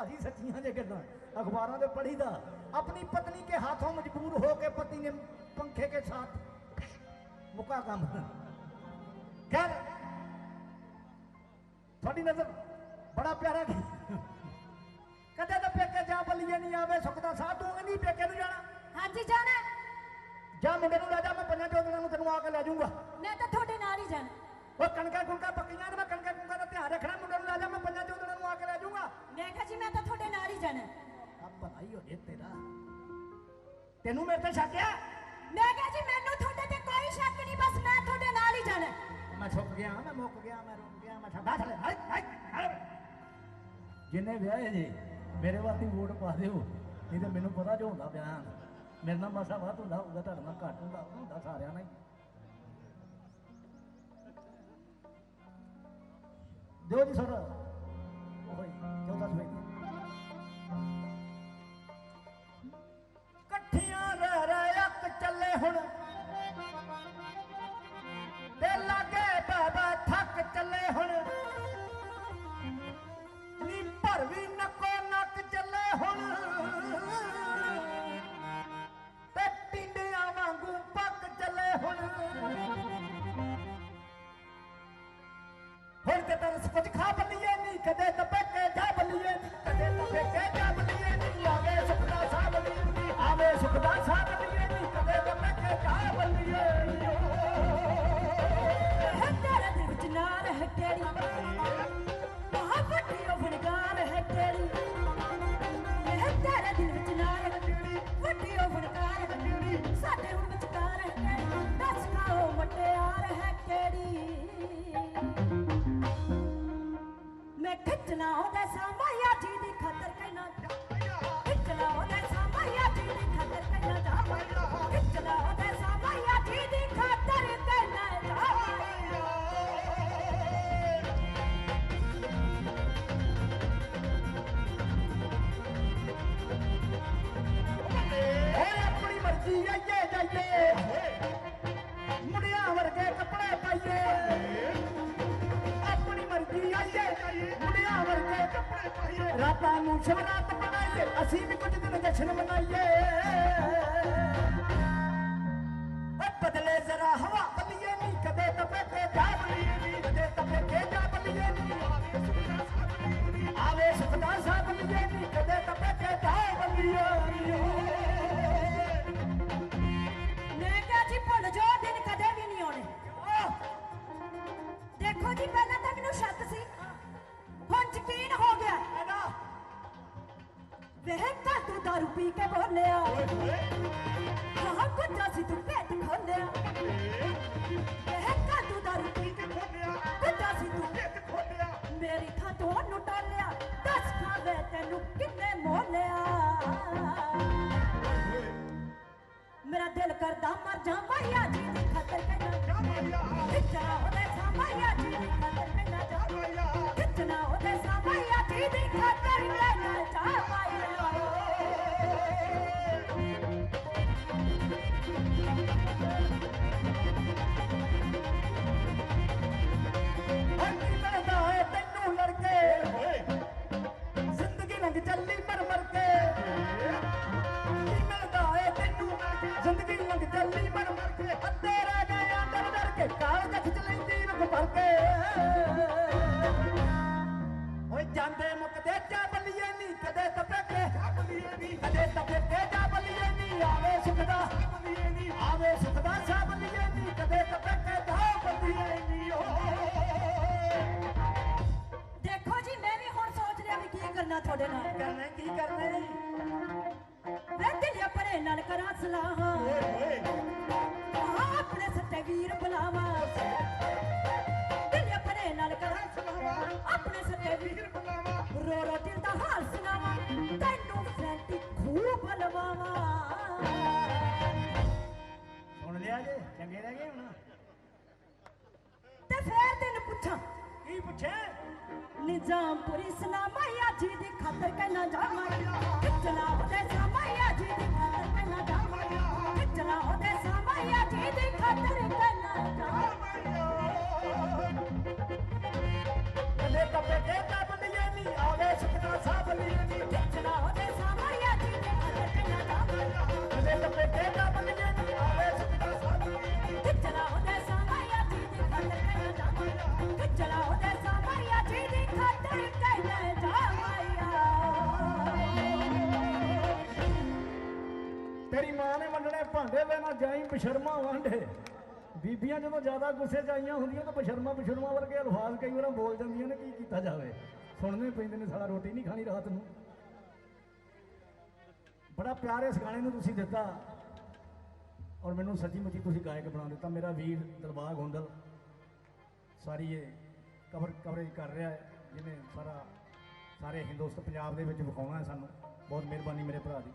ਸੱਚੀਆਂ ਜੇ ਗੱਲਾਂ ਅਖਬਾਰਾਂ ਦੇ ਪੜ੍ਹੀਦਾ ਆਪਣੀ ਪਤਨੀ ਕੇ ਹਾਥੋਂ ਮਜਬੂਰ ਹੋ ਕੇ ਪਤੀ ਨੇ ਪੰਖੇ ਕੇ ਸਾਥ ਮੁਕਾ ਕੰਮ। ਖੈਰ ਤੁਹਾਡੀ ਨਜ਼ਰ ਬੜਾ ਪਿਆਰਾ ਕੀ ਕਦੇ ਤਾਂ ਪੇਕੇ ਜਾ ਬੱਲੀਏ ਨਹੀਂ ਆਵੇ ਸੁਖਦਾ ਸਾਹ ਤੂੰ ਨਹੀਂ ਪੇਕੇ ਨੂੰ ਜਾਣਾ। ਹਾਂਜੀ ਜਾਣਾ। ਜਾ ਮੁੰਡੇ ਨੂੰ ਲੈ ਜਾ ਮੈਂ ਪੰਜਾਂ ਚੋਦਨਾਂ ਨੂੰ ਤੈਨੂੰ ਆ ਕੇ ਲੈ ਜਾਊਂਗਾ। ਮੈਂ ਤਾਂ ਤੁਹਾਡੇ ਨਾਲ ਹੀ ਜਾਣਾ। ਉਹ ਕਣਕਾਂ ਕੁਣਕਾਂ ਪੱਕੀਆਂ ਨੇ ਮੈਂ ਕਣਕਾਂ ਕੁਣਕਾਂ ਦਾ ਧਿਆਨ ਰੱਖਣਾ ਮੁੰਡੇ ਨੂੰ ਲੈ ਜਾ ਮੈਂ ਪੰਜਾਂ ਚੋਦਨਾਂ ਨੂੰ ਆ ਕੇ ਲੈ ਜਾਊਂਗਾ ਮੈਂ ਕਿਹਾ ਜੀ ਮੈਂ ਤਾਂ ਤੁਹਾਡੇ ਨਾਲ ਹੀ ਜਾਣਾ। ਹੈ। ਆ ਭਲਾਈ ਹੋ ਜੇ ਤੇਰਾ। ਤੈਨੂੰ ਮੇਰੇ ਤੇ ਸ਼ੱਕ ਆ? ਮੈਂ ਕਿਹਾ ਜੀ ਮੈਨੂੰ ਤੁਹਾਡੇ ਤੇ ਕੋਈ ਸ਼ੱਕ ਨਹੀਂ ਬਸ ਮੈਂ ਤੁਹਾਡੇ ਨਾਲ ਹੀ ਜਾਣਾ। ਮੈਂ ਸੁੱਕ ਗਿਆ ਮੈਂ ਮੁੱਕ ਗਿਆ ਮੈਂ ਰੁਕ ਗਿਆ ਮੈਂ ਠੰਡਾ ਥਲੇ ਹਾਏ ਹਾਏ ਜਿੰਨੇ ਵਿਆਹੇ ਜੀ ਮੇਰੇ ਵਾਸਤੇ ਵੋਟ ਪਾ ਦਿਓ ਨਹੀਂ ਤੇ ਮੈਨੂੰ ਪਤਾ ਜੋ ਹੁੰਦਾ ਬਿਆਨ ਮੇਰੇ ਨਾਲ ਮਸਾ ਵੱਧ ਹੁੰਦਾ ਹੋਊਗਾ ਤੁਹਾਡੇ ਨਾਲ ਘੱਟ ਹੁੰਦਾ ਹੁੰਦਾ ਸਾਰਿਆਂ ਨਾਲ ਦਿਓ ਜੀ ਸਰ। ਬੱਲੀਏ ਨਹੀਂ ਸ਼ਿਵਰਾਤ ਮਨਾਈਏ ਅਸੀਂ ਵੀ ਕੁਝ ਦਿਨ ਜਸ਼ਨ ਮਨਾਈਏ। ਓ ਬਦਲੇ ਜ਼ਰਾ ਹਵਾ ਬੱਲੀਏ ਨਹੀਂ ਕਦੇ ਤਪੇ ਕੇ ਜਾ ਬੱਲੀਏ ਨਹੀਂ ਕਦੇ ਤਪੇ ਕੇ ਜਾ ਬੱਲੀਏ ਨਹੀਂ ਆਵੇ ਸੁਖਦਾ ਸਾਹ ਬੱਲੀਏ ਨਹੀਂ ਕਦੇ ਤਪੇ ਕੇ ਜਾ ਬੱਲੀਏ ਨਹੀਂ ਮੈਂ ਕਿਹਾ ਜੀ ਭੁੱਲ ਜਾਓ ਦਿਨ ਕਦੇ ਵੀ ਨਹੀਂ ਆਉਣੇ। ਦੇਖੋ ਜੀ ਵੇਹ ਤੂੰ ਦਾਰੂ ਪੀ ਕੇ ਬੋਲਿਆ। ਹਾਂ ਕੁੱਤਾ ਸੀ ਤੂੰ ਪੇਟ ਖੋਲਿਆ। ਵੇਹ ਤੂੰ ਦਾਰੂ ਪੀ ਕੇ ਬੋਲਿਆ। ਕੁੱਤਾ ਸੀ ਤੂੰ ਪੇਟ ਖੋਲਿਆ। ਮੇਰੀ ਥਾਂ ਤੋਂ ਉਹਨੂੰ ਟਾਲਿਆ। ਦੱਸ ਖਾਵੇ ਤੈਨੂੰ ਕਿੰਨੇ ਮੋਲਿਆ। ਮੇਰਾ ਦਿਲ ਕਰਦਾ ਮਰ ਜਾ ਮਾਇਆ ਜੀ ਦੀ ਖਾਤਰ ਕਹਿਣਾ ਖਿੱਚਣਾ ਉਹਦੇ ਸਾਮਾਇਆ ਜੀ ਦੀ ਖਾਤਰ ਕਹਿਣਾ ਜਾ ਖਿੱਚਣਾ ਉਹਦੇ ਸਾਮਾਇਆ ਜੀ ਦੀ ਖਾਤਰ। ਆਵੇ ਸੁਖਦਾ ਬੱਲੀਏ ਨਹੀਂ ਆਵੇ ਸੁਖਦਾ ਸਾ ਬੱਲੀਏ ਨਹੀਂ ਕਦੇ ਤਪੇ ਕੇ ਜਾ ਬੱਲੀਏ ਨਹੀਂ ਓ ਦੇਖੋ ਜੀ ਮੈਂ ਵੀ ਹੁਣ ਸੋਚ ਰਿਹਾ ਵੀ ਕੀ ਕਰਨਾ ਤੁਹਾਡੇ ਨਾਲ। ਕਰਨਾ ਕੀ ਕਰਨਾ ਜੀ? ਮੈਂ ਦਿਲਿਆ ਪਰੇ ਨਾਲ ਕਰਾਂ ਸਲਾਹਾਂ। ਆਪਣੇ ਸੱਤੇ ਵੀਰ ਬੁਲਾਵਾ ਦਿਲਿਆ ਪਰੇ ਨਾਲ ਕਰਾਂ ਸਲਾਹਾਂ। ਆਪਣੇ ਸੱਤੇ ਵੀਰ ਬੁਲਾਵਾ ਰੋ ਰੋ ਦਿਲ ਦਾ ਹਾਲ ਸੁਣਾਵਾ। ਬਹਾਨੇ ਰਹਿ ਗਏ ਹੁਣ। ਤੇ ਫੇਰ ਤੈਨੂੰ ਪੁੱਛਾਂ ਕੀ ਪੁੱਛੇ ਨਿਜ਼ਾਮਪੁਰੀ ਸਲਾਮਾਇਆ ਜੀ ਦੀ ਖਾਤਰ ਕਹਿਣਾ ਜਾਵਾਂਗਾ ਚਲਾ ਉਹਦੇ ਸਲਾਮਾਇਆ ਜੀ ਦੀ ਖਾਤਰ ਕਹਿਣਾ ਜਾਵਾਂਗਾ ਚਲਾ ਉਹਦੇ ਸਲਾਮਾਇਆ ਜੀ ਦੀ ਖਾਤਰ ਕਹਿਣਾ ਜਾਵਾਂਗਾ ਕਦੇ ਕਪੇ ਦੇ ਤਾਂ ਬੰਦਿਆਂ ਨਹੀਂ ਆਵੇ ਸੁਖਨਾ ਸਾਹਿਬ ਲਈ ਨਹੀਂ ਚਲਾ ਉਹਦੇ ਸਲਾਮਾਇਆ ਜੀ ਦੀ ਖਾਤਰ ਕਹਿਣਾ ਜਾਵਾਂਗਾ ਕਦੇ ਕਪੇ ਦੇ ਤਾਂ ਵੰਡਣੇ ਵੇ ਨਾ ਜਾਈ ਬਸ਼ਰਮਾ ਵਾਂਡੇ ਬੀਬੀਆਂ ਜਦੋਂ ਜ਼ਿਆਦਾ ਗੁੱਸੇ 'ਚ ਆਈਆਂ ਹੁੰਦੀਆਂ ਤਾਂ ਬਸ਼ਰਮਾ ਬਸ਼ਰਮਾ ਵਰਗੇ ਅਲਫਾਜ਼ ਕਈ ਵਾਰ ਬੋਲ ਜਾਂਦੀਆਂ ਨੇ, ਕੀ ਕੀਤਾ ਜਾਵੇ? ਸੁਣਨੇ ਪੈਂਦੇ ਨੇ ਸਾਲਾ, ਰੋਟੀ ਨਹੀਂ ਖਾਣੀ ਰਾਤ ਨੂੰ। ਬੜਾ ਪਿਆਰ ਇਸ ਗਾਣੇ ਨੂੰ ਤੁਸੀਂ ਦਿੱਤਾ। ਔਰ ਮੈਨੂੰ ਸੱਚੀ ਮੁੱਚੀ ਤੁਸੀਂ ਗਾਇਕ ਬਣਾ ਦਿੱਤਾ। ਮੇਰਾ ਵੀਰ ਦਿਲਬਾਗ ਹੁੰਦਲ ਸਾਰੀ ਇਹ ਕਵਰ ਕਵਰੇਜ ਕਰ ਰਿਹਾ ਹੈ ਜਿਹਨੇ ਸਾਰਾ ਸਾਰੇ ਹਿੰਦੁਸਤਾਨ ਪੰਜਾਬ ਦੇ ਵਿੱਚ ਵਿਖਾਉਣਾ ਹੈ ਸਾਨੂੰ। ਬਹੁਤ ਮਿਹਰਬਾਨੀ ਮੇਰੇ ਭਰਾ ਦੀ।